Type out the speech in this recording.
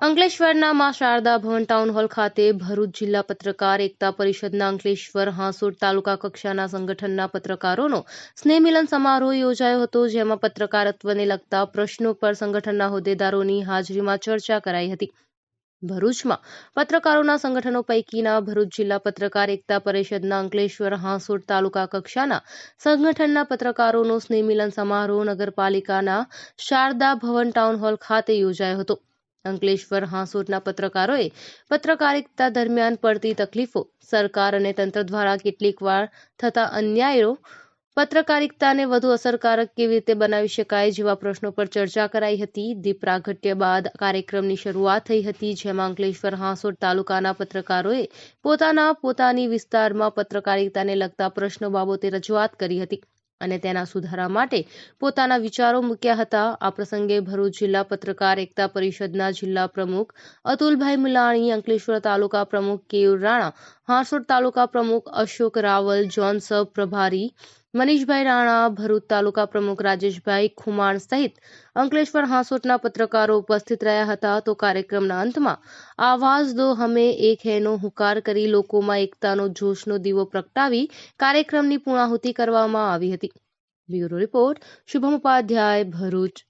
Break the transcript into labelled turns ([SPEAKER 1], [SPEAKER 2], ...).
[SPEAKER 1] અંકલેશ્વરના માં શારદા ભવન town hall ખાતે ભરૂચ જિલ્લા પત્રકાર એકતા પરિષદના અંકલેશ્વર હાંસોડ તાલુકા કક્ષાના સંગઠનના પત્રકારોનો સ્નેહમિલન સમારોહ યોજાયો હતો, જેમાં પત્રકારત્વને લગતા પ્રશ્નો પર સંગઠનના હોદ્દેદારોની હાજરીમાં ચર્ચા કરાઈ હતી. ભરૂચમાં પત્રકારોના સંગઠનો પૈકીના ભરૂચ જિલ્લા પત્રકાર એકતા પરિષદના અંકલેશ્વર હાંસોડ તાલુકા કક્ષાના સંગઠનના પત્રકારોનો સ્નેહમિલન સમારોહ નગરપાલિકાના શારદા ભવન ટાઉન હોલ ખાતે યોજાયો હતો. અંકલેશ્વર હાંસોટના પત્રકારોએ પત્રકારિતા દરમિયાન પડતી તકલીફો, સરકાર અને તંત્ર દ્વારા કેટલીકવાર થતા અન્યાયો, પત્રકારિતાને વધુ અસરકારક કેવી રીતે બનાવી શકાય જેવા પ્રશ્નો પર ચર્ચા કરાઈ હતી. દીપ બાદ કાર્યક્રમની શરૂઆત થઈ હતી, જેમાં અંકલેશ્વર હાંસોટ તાલુકાના પત્રકારોએ પોતાના પોતાની વિસ્તારમાં પત્રકારિતાને લગતા પ્રશ્નો બાબતે રજૂઆત કરી હતી. અને તેના સુધારા માટે પોતાના વિચારો મૂક્યા હતા. આ પ્રસંગે ભરૂચ જિલ્લા પત્રકાર એકતા પરિષદના જિલ્લા પ્રમુખ અતુલભાઈ મુલાણી, અંકલેશ્વર તાલુકા પ્રમુખ કેયુર રાણા હાંસોડ તાલુકા પ્રમુખ અશોક રાવલ જોનસબ પ્રભારી મનીષભાઈ રાણા, ભરૂચ તાલુકા પ્રમુખ રાજેશભાઈ ખુમાણ સહિત અંકલેશ્વર હાંસોટના પત્રકારો ઉપસ્થિત રહ્યા હતા. તો કાર્યક્રમના અંતમાં, આવાજ દો હમે એક હેનો હુકાર કરી લોકોમાં એકતાનો જોશનો દીવો પ્રગટાવી કાર્યક્રમની પૂર્ણાહુતિ કરવામાં આવી હતી. Bureau report, Shubham Upadhyay, Bharuch.